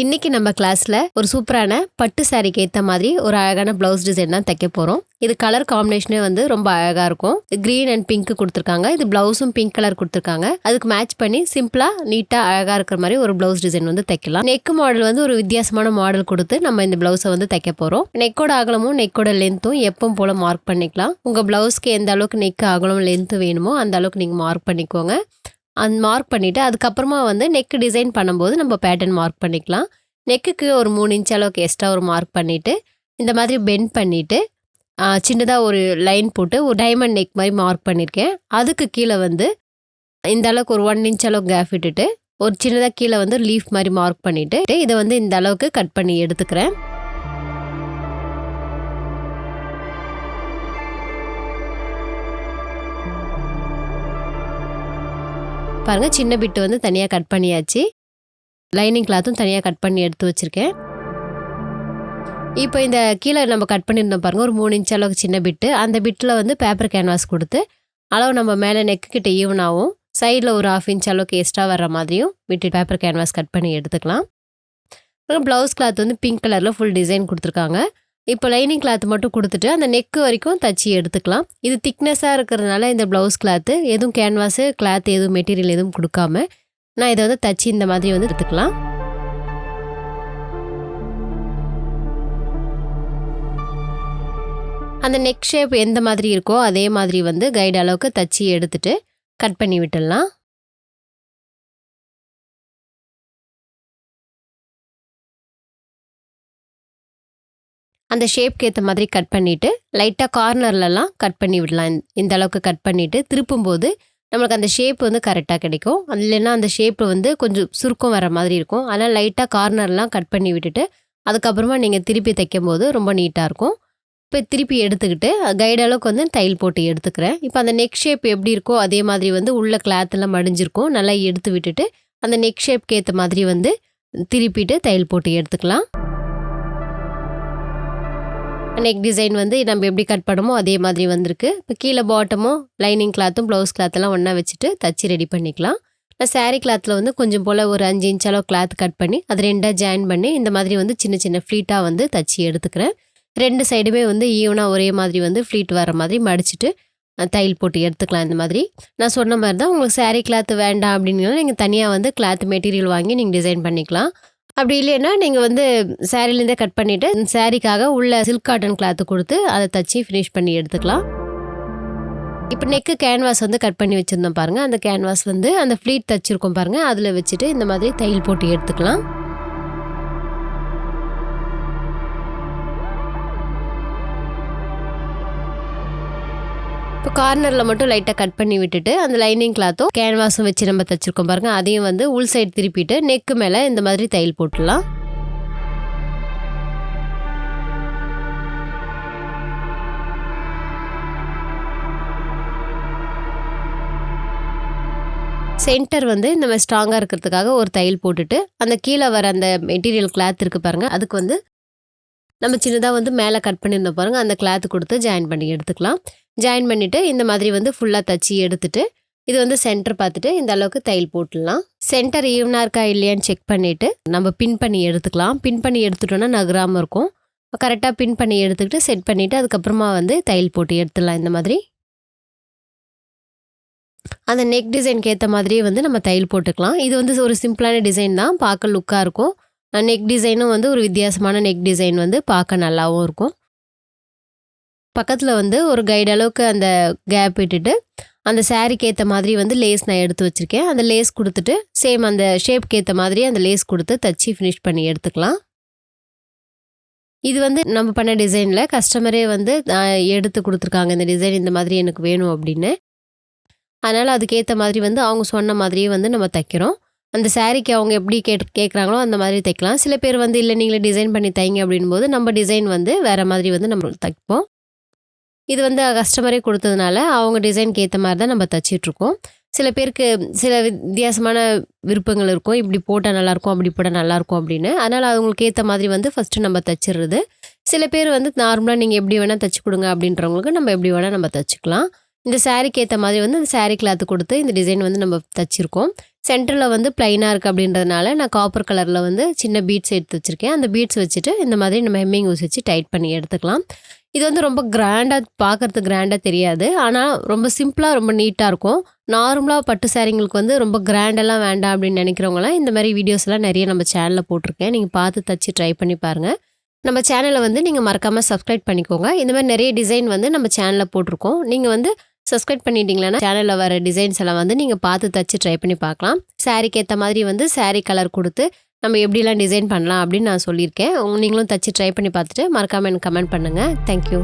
இன்னைக்கு நம்ம கிளாஸ்ல ஒரு சூப்பரான பட்டு சாரிக்கு ஏத்த மாதிரி ஒரு அழகான பிளவுஸ் டிசைன் தான் தைக்க போறோம். இது கலர் காம்பினேஷனே வந்து ரொம்ப அழகா இருக்கும். கிரீன் அண்ட் பிங்க் கொடுத்துருக்காங்க. இது பிளவுஸும் பிங்க் கலர் கொடுத்துருக்காங்க. அதுக்கு மேட்ச் பண்ணி சிம்பிளா நீட்டா அழகா இருக்கிற மாதிரி ஒரு பிளவுஸ் டிசைன் வந்து தைக்கலாம். நெக் மாடல் வந்து ஒரு வித்தியாசமான மாடல் கொடுத்து நம்ம இந்த பிளவுஸை வந்து தைக்க போறோம். நெக்கோட அகலமும் நெக்கோட லென்த்தும் எப்பவும் போல மார்க் பண்ணிக்கலாம். உங்க பிளவுஸ்க்கு எந்த அளவுக்கு நெக் அகலம் லென்த்து வேணுமோ அந்த அளவுக்கு நீங்க மார்க் பண்ணிக்கோங்க. அந்த மார்க் பண்ணிவிட்டு அதுக்கப்புறமா வந்து நெக்கு டிசைன் பண்ணும்போது நம்ம பேட்டர்ன் மார்க் பண்ணிக்கலாம். நெக்குக்கு ஒரு மூணு இன்ச் அளவுக்கு எக்ஸ்ட்ரா ஒரு மார்க் பண்ணிவிட்டு இந்த மாதிரி பெண்ட் பண்ணிவிட்டு சின்னதாக ஒரு லைன் போட்டு ஒரு டைமண்ட் நெக் மாதிரி மார்க் பண்ணியிருக்கேன் அதுக்கு கீழே வந்து இந்த அளவுக்கு ஒரு ஒன் இன்ச் அளவுக்கு கேப் விட்டுட்டு ஒரு சின்னதாக கீழே வந்து லீஃப் மாதிரி மார்க் பண்ணிவிட்டு இதை வந்து இந்த அளவுக்கு கட் பண்ணி எடுத்துக்கிறேன். பாருங்கள் சின்ன பிட்டு வந்து தனியாக கட் பண்ணியாச்சு. லைனிங் கிளாத்தும் தனியாக கட் பண்ணி எடுத்து வச்சுருக்கேன். இப்போ இந்த கீழே நம்ம கட் பண்ணியிருந்தோம் பாருங்க ஒரு மூணு இன்ச் அளவுக்கு சின்ன பிட்டு அந்த பிட்டில் வந்து பேப்பர் கேன்வாஸ் கொடுத்து அளவு நம்ம மேலே நெக்கு கிட்ட ஈவனாகவும் சைடில் ஒரு ஆஃப் இன்ச் அளவுக்கு எக்ஸ்ட்ரா வர்ற மாதிரியும் விட்டு பேப்பர் கேன்வாஸ் கட் பண்ணி எடுத்துக்கலாம். ப்ளவுஸ் கிளாத் வந்து பிங்க் கலரில் ஃபுல் டிசைன் கொடுத்துருக்காங்க. இப்போ லைனிங் கிளாத் மட்டும் கொடுத்துட்டு அந்த நெக்கு வரைக்கும் தச்சு எடுத்துக்கலாம். இது திக்னஸாக இருக்கிறதுனால இந்த ப்ளவுஸ் கிளாத்து எதுவும் கேன்வாஸு கிளாத் எதுவும் மெட்டீரியல் எதுவும் கொடுக்காம நான் இதை வந்து தச்சு இந்த மாதிரி வந்து எடுத்துக்கலாம். அந்த நெக் ஷேப் எந்த மாதிரி இருக்கோ அதே மாதிரி வந்து கைடு அளவுக்கு தச்சு எடுத்துட்டு கட் பண்ணி விட்டுடலாம். அந்த ஷேப்க்கு ஏற்ற மாதிரி கட் பண்ணிவிட்டு லைட்டாக கார்னர்லலாம் கட் பண்ணி விடலாம். இந்த- அளவுக்கு கட் பண்ணிவிட்டு திருப்பும்போது நம்மளுக்கு அந்த ஷேப் வந்து கரெக்டாக கிடைக்கும். இல்லைன்னா அந்த ஷேப் வந்து கொஞ்சம் சுருக்கம் வர மாதிரி இருக்கும். அதனால் லைட்டாக கார்னர்லாம் கட் பண்ணி விட்டுட்டு அதுக்கப்புறமா நீங்கள் திருப்பி தைக்கும் போது ரொம்ப நீட்டாக இருக்கும். இப்போ திருப்பி எடுத்துக்கிட்டு கைடு அளவுக்கு வந்து தையல் போட்டு எடுத்துக்கிறேன். இப்போ அந்த நெக் ஷேப் எப்படி இருக்கோ அதே மாதிரி வந்து உள்ள கிளாத்தெல்லாம் மடிஞ்சிருக்கும். நல்லா எடுத்து விட்டுட்டு அந்த நெக் ஷேப்க்கு ஏற்ற மாதிரி வந்து திருப்பிட்டு தையல் போட்டு எடுத்துக்கலாம். நெக் டிசைன் வந்து நம்ம எப்படி கட் பண்ணமோ அதே மாதிரி வந்திருக்கு. இப்போ கீழே பாட்டமும் லைனிங் கிளாத்தும் ப்ளவுஸ் கிளாத்தெல்லாம் ஒன்றா வச்சுட்டு தச்சு ரெடி பண்ணிக்கலாம். நான் சாரீ கிளாத்தில் வந்து கொஞ்சம் போல் ஒரு அஞ்சு இன்ச் அளவு கிளாத் கட் பண்ணி அது ரெண்டாக ஜாயின் பண்ணி இந்த மாதிரி வந்து சின்ன சின்ன ஃப்ளீட்டாக வந்து தச்சு எடுத்துக்கிறேன். ரெண்டு சைடுமே வந்து ஈவனாக ஒரே மாதிரி வந்து ஃப்ளீட் வர மாதிரி மடிச்சுட்டு தையல் போட்டு எடுத்துக்கலாம் இந்த மாதிரி. நான் சொன்ன மாதிரி தான் உங்களுக்கு சாரீ கிளாத் வேண்டாம் அப்படின்னா நீங்கள் தனியாக வந்து கிளாத் மெட்டீரியல் வாங்கி நீங்கள் டிசைன் பண்ணிக்கலாம். அப்படி இல்லைன்னா நீங்கள் வந்து சேரீலேருந்தே கட் பண்ணிவிட்டு சேரீக்காக உள்ள சில்க் காட்டன் கிளாத்து கொடுத்து அதை தச்சு ஃபினிஷ் பண்ணி எடுத்துக்கலாம். இப்போ நெக்கு கேன்வாஸ் வந்து கட் பண்ணி வச்சுருந்தோம் பாருங்கள் அந்த கேன்வாஸ் வந்து அந்த ஃப்ளீட் தச்சுருக்கோம் பாருங்கள் அதில் வச்சுட்டு இந்த மாதிரி தையல் போட்டு எடுத்துக்கலாம். இப்போ கார்னரில் மட்டும் லைட்டாக கட் பண்ணி விட்டுட்டு அந்த லைனிங் கிளாத்தும் கேன்வாஸும் வச்சு நம்ம தைச்சிருக்கோம் பாருங்க. அதையும் வந்து உள் சைடு திருப்பிட்டு நெக்கு மேலே இந்த மாதிரி தையல் போட்டுடலாம். சென்டர் வந்து இந்த மாதிரி ஸ்ட்ராங்காக இருக்கிறதுக்காக ஒரு தையல் போட்டுட்டு அந்த கீழே வர அந்த மெட்டீரியல் கிளாத் இருக்குது பாருங்கள் அதுக்கு வந்து நம்ம சின்னதாக வந்து மேலே கட் பண்ணியிருந்தோம் பாருங்கள் அந்த கிளாத் கொடுத்து ஜாயின் பண்ணி எடுத்துக்கலாம். ஜாயின் பண்ணிவிட்டு இந்த மாதிரி வந்து ஃபுல்லாக தச்சு எடுத்துகிட்டு இது வந்து சென்டர் பார்த்துட்டு இந்த அளவுக்கு தையல் போட்டுடலாம். சென்டர் ஈவனாக இருக்கா இல்லையான்னு செக் பண்ணிவிட்டு நம்ம பின் பண்ணி எடுத்துக்கலாம். பின் பண்ணி எடுத்துட்டோன்னா நகராமல் இருக்கும். கரெக்டாக பின் பண்ணி எடுத்துக்கிட்டு செட் பண்ணிவிட்டு அதுக்கப்புறமா வந்து தையல் போட்டு எடுத்துடலாம் இந்த மாதிரி. அந்த நெக் டிசைனுக்கு ஏற்ற மாதிரியே வந்து நம்ம தையல் போட்டுக்கலாம். இது வந்து ஒரு சிம்பிளான டிசைன் தான். பார்க்க லுக்காக இருக்கும். நெக் டிசைனும் வந்து ஒரு வித்தியாசமான நெக் டிசைன் வந்து பார்க்க நல்லாவும் இருக்கும். பக்கத்தில் வந்து ஒரு கைடு அளவுக்கு அந்த கேப் விட்டுட்டு அந்த சாரீக்கு ஏற்ற மாதிரி வந்து லேஸ் நான் எடுத்து வச்சுருக்கேன். அந்த லேஸ் கொடுத்துட்டு சேம் அந்த ஷேப்க்கு ஏற்ற மாதிரி அந்த லேஸ் கொடுத்து தச்சு ஃபினிஷ் பண்ணி எடுத்துக்கலாம். இது வந்து நம்ம பண்ண டிசைனில் கஸ்டமரே வந்து எடுத்து கொடுத்துருக்காங்க. இந்த டிசைன் இந்த மாதிரி எனக்கு வேணும் அப்படின்னு. அதனால் அதுக்கேற்ற மாதிரி வந்து அவங்க சொன்ன மாதிரியே வந்து நம்ம தைக்கிறோம். அந்த சாரீக்கு அவங்க எப்படி கேட் கேட்குறாங்களோ அந்த மாதிரி தைக்கலாம். சில பேர் வந்து இல்லை நீங்களே டிசைன் பண்ணி தைங்க அப்படின் போது நம்ம டிசைன் வந்து வேறு மாதிரி வந்து நம்ம தைப்போம். இது வந்து கஸ்டமரே கொடுத்ததுனால அவங்க டிசைனுக்கு ஏற்ற மாதிரி தான் நம்ம தச்சிட்ருக்கோம் சில பேருக்கு சில வித்தியாசமான விருப்பங்கள் இருக்கும். இப்படி போட்டால் நல்லாயிருக்கும் அப்படி போட்டால் நல்லாயிருக்கும் அப்படின்னு. அதனால் அவங்களுக்கு ஏற்ற மாதிரி வந்து ஃபஸ்ட்டு நம்ம தச்சிடுறது. சில பேர் வந்து நார்மலாக நீங்கள் எப்படி வேணால் தச்சு கொடுங்க அப்படின்றவங்களுக்கு நம்ம எப்படி வேணால் நம்ம தச்சுக்கலாம். இந்த சாரீக்கு ஏற்ற மாதிரி வந்து அந்த சாரீ கிளாத்து கொடுத்து இந்த டிசைன் வந்து நம்ம தச்சிருக்கோம். சென்டரில் வந்து ப்ளைனாக இருக்குது அப்படின்றதுனால நான் காப்பர் கலரில் வந்து சின்ன பீட்ஸ் எடுத்து வச்சுருக்கேன். அந்த பீட்ஸ் வச்சுட்டு இந்த மாதிரி நம்ம ஹெம்மிங் ஊசி வச்சு டைட் பண்ணி எடுத்துக்கலாம். இது வந்து ரொம்ப கிராண்டாக பார்க்கறதுக்கு கிராண்டாக தெரியாது. ஆனால் ரொம்ப சிம்பிளாக ரொம்ப நீட்டாக இருக்கும். நார்மலாக பட்டு சேரீங்களுக்கு வந்து ரொம்ப கிராண்டெல்லாம் வேண்டாம் அப்படின்னு நினைக்கிறவங்களாம் இந்த மாதிரி வீடியோஸ்லாம் நிறைய நம்ம சேனலில் போட்டிருக்கேன். நீங்கள் பார்த்து தச்சு ட்ரை பண்ணி பாருங்கள் நம்ம சேனலை வந்து நீங்கள் மறக்காமல் சப்ஸ்கிரைப் பண்ணிக்கோங்க. இந்த மாதிரி நிறைய டிசைன் வந்து நம்ம சேனலில் போட்டிருக்கோம். நீங்கள் வந்து சப்ஸ்கிரைப் பண்ணிட்டீங்களன்னா சேனலில் வர டிசைன்ஸ் எல்லாம் வந்து நீங்கள் பார்த்து தச்சு ட்ரை பண்ணி பார்க்கலாம். சாரீக்கு ஏற்ற மாதிரி வந்து சாரீ கலர் கொடுத்து நம்ம எப்படிலாம் டிசைன் பண்ணலாம் அப்படின்னு நான் சொல்லியிருக்கேன். நீங்களும் தச்சு ட்ரை பண்ணி பார்த்துட்டு மறக்காமல் எனக்கு கமெண்ட் பண்ணுங்கள் தேங்க்யூ